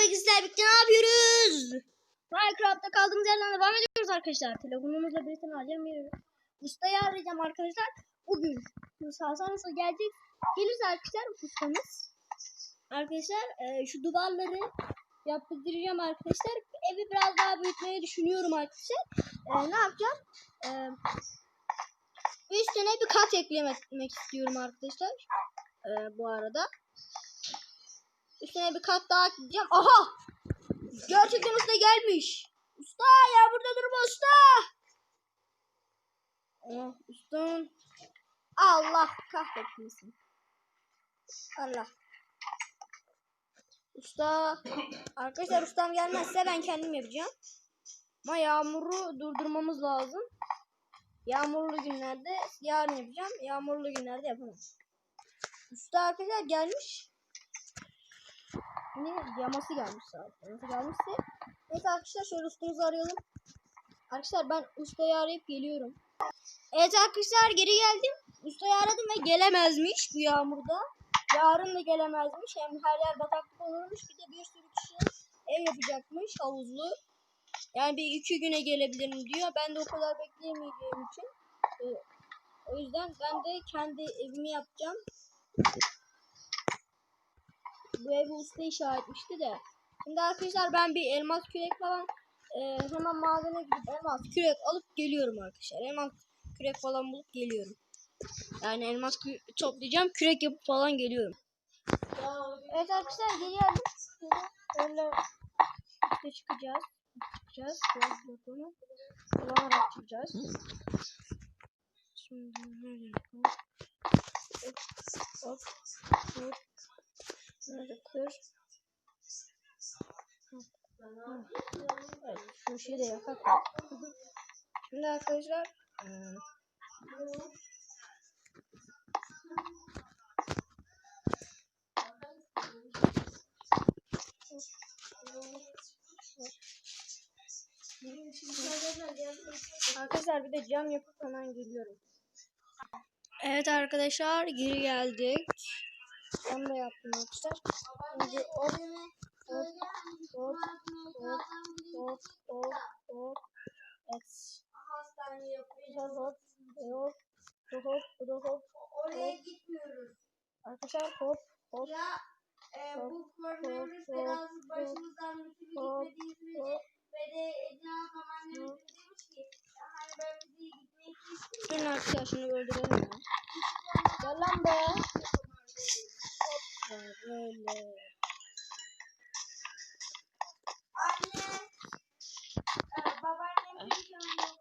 bugün sizlerle birlikte ne yapıyoruz? Minecraft'ta kaldığımız yerden devam ediyoruz arkadaşlar. Telefonumuzla bir tane alacağım. Bir ustayı arayacağım arkadaşlar. Bugün Hasan Usta gelecek. Gelirse arkadaşlar ustamız. Arkadaşlar e, şu duvarları yaptıracağım arkadaşlar. Evi biraz daha büyütmeyi düşünüyorum arkadaşlar. E, ne yapacağım? E, üstüne bir kat eklemek istiyorum arkadaşlar. E, bu arada. Üstüne bir kat daha ekleyeceğim. Aha! Gerçekten usta gelmiş. Usta ya burada durma usta. Oh, ustam. Allah kahretmesin. Allah. Usta. Arkadaşlar ustam gelmezse ben kendim yapacağım. Ama yağmuru durdurmamız lazım. Yağmurlu günlerde yarın yapacağım. Yağmurlu günlerde yapamam. Usta arkadaşlar gelmiş. Ne yaması gelmiş zaten. Yaması gelmişse. Evet arkadaşlar şöyle ustamuzu arayalım. Arkadaşlar ben ustayı arayıp geliyorum. Evet arkadaşlar geri geldim. Ustayı aradım ve gelemezmiş bu yağmurda. Yarın da gelemezmiş. Hem her yer bataklık olurmuş. Bir de bir sürü kişi ev yapacakmış havuzlu. Yani bir iki güne gelebilirim diyor. Ben de o kadar bekleyemeyeceğim için. e, O yüzden ben de kendi evimi yapacağım. Bu evi usta inşa etmişti de. Şimdi arkadaşlar ben bir elmas kürek falan e, hemen madene gidip elmas kürek alıp geliyorum arkadaşlar. Elmas kürek falan bulup geliyorum. Yani elmas kü- toplayacağım. Kürek yapıp falan geliyorum. Evet arkadaşlar geliyorum. Öyle işte çıkacağız. Çıkacağız. Biraz bakalım. Kullanarak çıkacağız. Şimdi nerede yapalım? Hop. Hop. Hop. Kır? Evet, şu şeyi de yapak. Şimdi arkadaşlar Arkadaşlar bir de cam yapıp hemen geliyorum. Evet arkadaşlar geri geldik. Onu da yaptım arkadaşlar. Şimdi hop hop hop hop hop hop hop. Evet. Hop hop hop hop hop hop. Oraya gitmiyoruz. Arkadaşlar hop hop Ya e, bu koronavirüs belası başımızdan hop, gitmediği sürece ve de Ecem babaannemiz de demiş ki "Ya hani ben bizi gitmek istiyorum. Şunu arkadaşlar şunu öldürelim ya. Gel lan be. Hop böyle. Anne e, babaannem bir şey yok.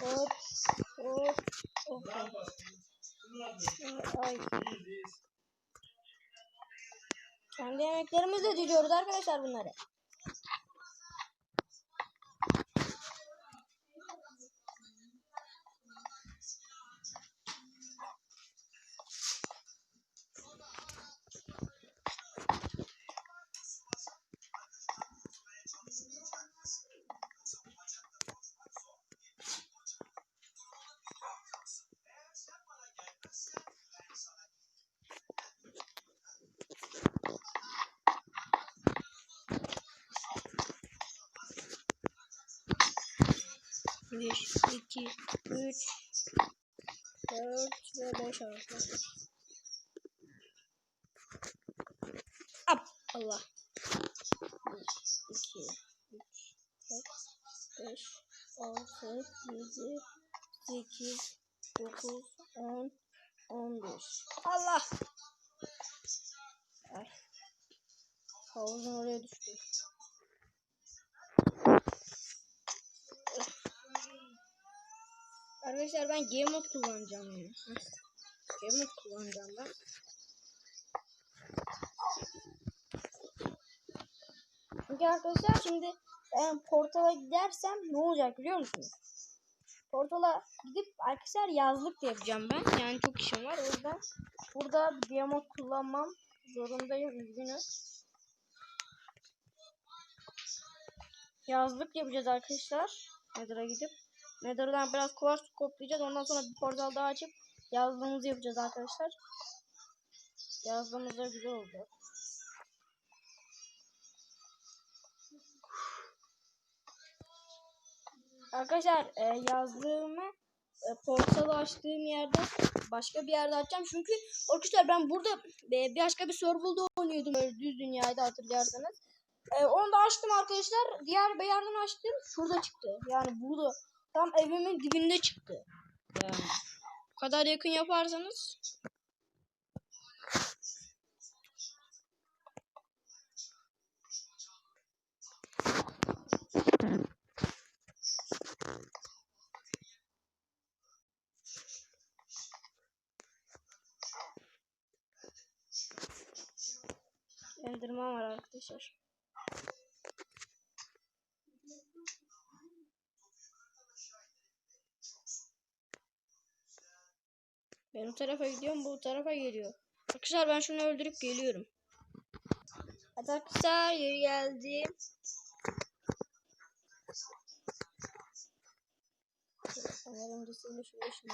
Hop hop hop. Ay. Kendi yemeklerimizle diziyoruz arkadaşlar bunları. Bir, iki, üç, dört ve beş arkadaşlar. Hop. Allah. Bir, iki, üç, dört, beş, altı, yedi, sekiz, dokuz, on, on bir. Allah. Ay. Havuzun oraya düştü. Arkadaşlar ben game mode kullanacağım. Heh. Game mode kullanacağım ben. Çünkü arkadaşlar şimdi ben portala gidersem ne olacak biliyor musunuz? Portala gidip arkadaşlar yazlık yapacağım ben. Yani çok işim var. O yüzden burada game mode kullanmam zorundayım. Üzgünüm. Yazlık yapacağız arkadaşlar. Nether'a gidip. Nether'dan biraz kuvars toplayacağız. Ondan sonra bir portal daha açıp Yazlığımızı yapacağız arkadaşlar. Yazlığımız da güzel olacak. Arkadaşlar e, yazlığımı e, portalı açtığım yerde başka bir yerde açacağım. Çünkü arkadaşlar ben burada e, başka bir serverda oynuyordum böyle düz dünyaydı hatırlarsanız. E, onu da açtım arkadaşlar. Diğer bir yerden açtım. Şurada çıktı. Yani burada tam evimin dibinde çıktı. Yani bu kadar yakın yaparsanız Endirman var arkadaşlar. Ben o tarafa gidiyorum, bu tarafa geliyor. Arkadaşlar ben şunu öldürüp geliyorum. Arkadaşlar geri geldim. Sanırım dizini şuraya şunu.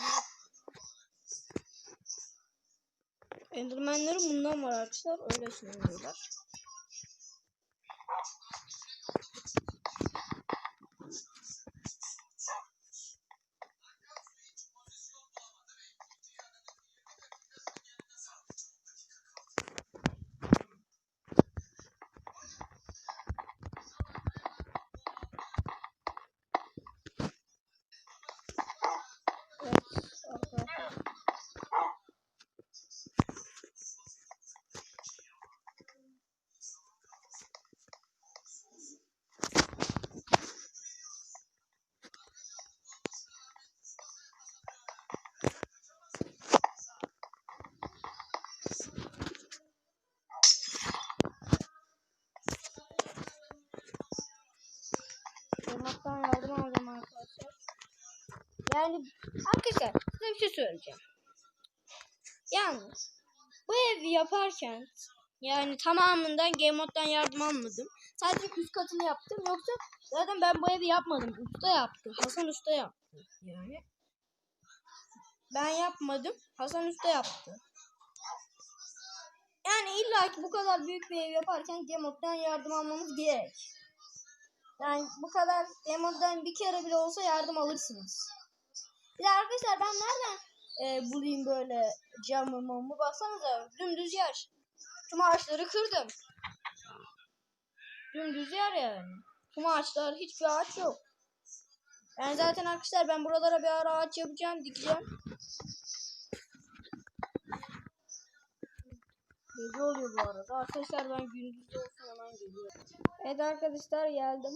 Enderman'ları bundan var arkadaşlar. Öyle söylüyorlar. Olmaktan yardım alacağım arkadaşlar. Yani arkadaşlar size bir şey söyleyeceğim. Yani bu evi yaparken yani tamamından Game Mode'dan yardım almadım. Sadece üst katını yaptım. Yoksa zaten ben bu evi yapmadım. Usta yaptı. Hasan Usta yaptı. Yani ben yapmadım. Hasan Usta yaptı. Yani illa ki bu kadar büyük bir ev yaparken Game Mode'dan yardım almamız gerek. Yani bu kadar Game Mode'dan bir kere bile olsa yardım alırsınız. Bir de arkadaşlar ben nereden e, bulayım böyle camı mamı baksanıza dümdüz yer. Tüm ağaçları kırdım. Dümdüz yer yani. Tüm ağaçlar hiçbir ağaç yok. Yani zaten arkadaşlar ben buralara bir ara ağaç yapacağım dikeceğim. Gece oluyor bu arada. Arkadaşlar ben gündüz olsun hemen geliyorum. Evet arkadaşlar geldim.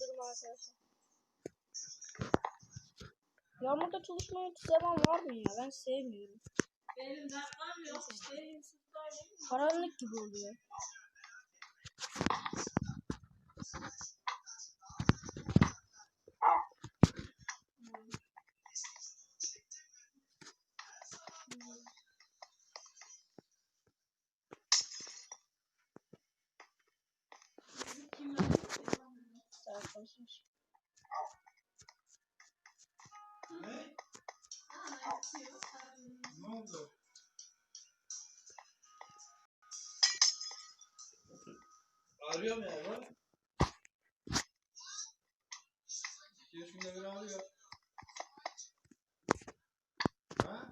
Durma arkadaşlar. Yağmurda çalışmaya zaman var mı ya? Ben sevmiyorum. Benim dakikam yok. Karanlık gibi oluyor. Arıyor mu yani? İki üç günde bir arıyor. Ha?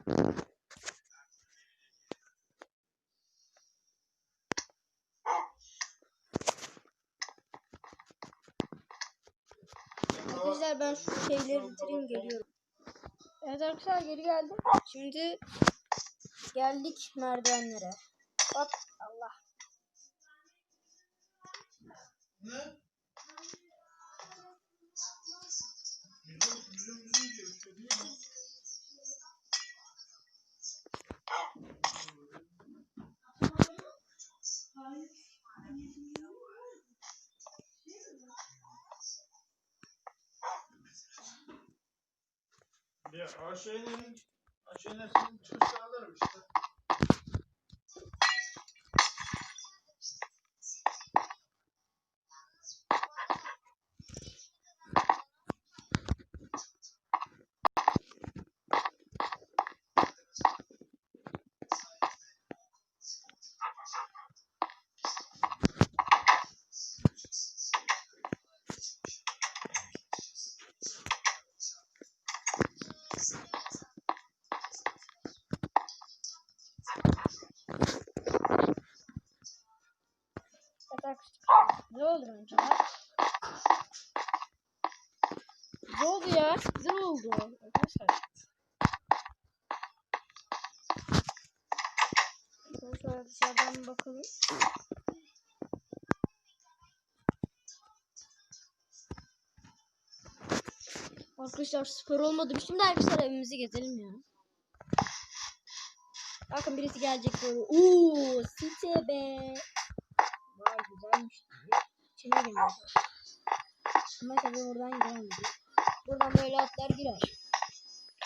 Arkadaşlar ben şu şeyleri bitireyim geliyorum. Evet arkadaşlar geri geldim. Şimdi geldik merdivenlere. Bak mi? Ya Ayşe'nin Ayşe'nin çıkışta alırım işte. Evet arkadaşlar. Güzel oldu bence. ya. Güzel oldu ya. Güzel oldu arkadaşlar. Şöyle dışarıdan bakalım. Arkadaşlar süper olmadı. Şimdi arkadaşlar evimizi gezelim ya. Bakın birisi gelecek böyle. Uuu site be. Vay güzelmiş. İçine giriyor. Ama tabii buradan giremedi. Buradan böyle atlar girer.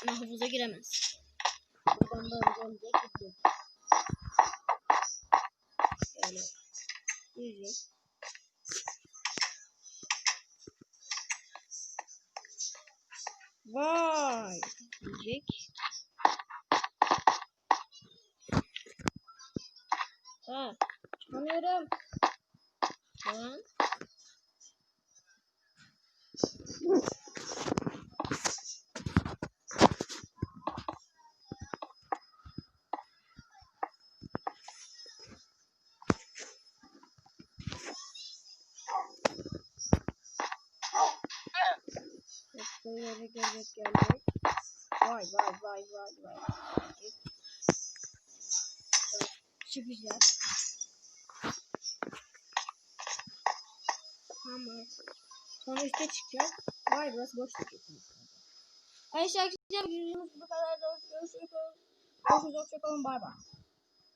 Ama havuza giremez. Buradan böyle gelecek gidiyor. Böyle girecek. Vay diyecek. Ha, çıkamıyorum. Böyle gelecek gelecek. Vay vay vay vay vay. Çıkacak. Tamam. Sonra üstte çıkacak. Vay burası boş. Ayşe arkadaşlar bu kadar. Görüşürüz. Görüşürüz. Hoşçakalın. Bay bay.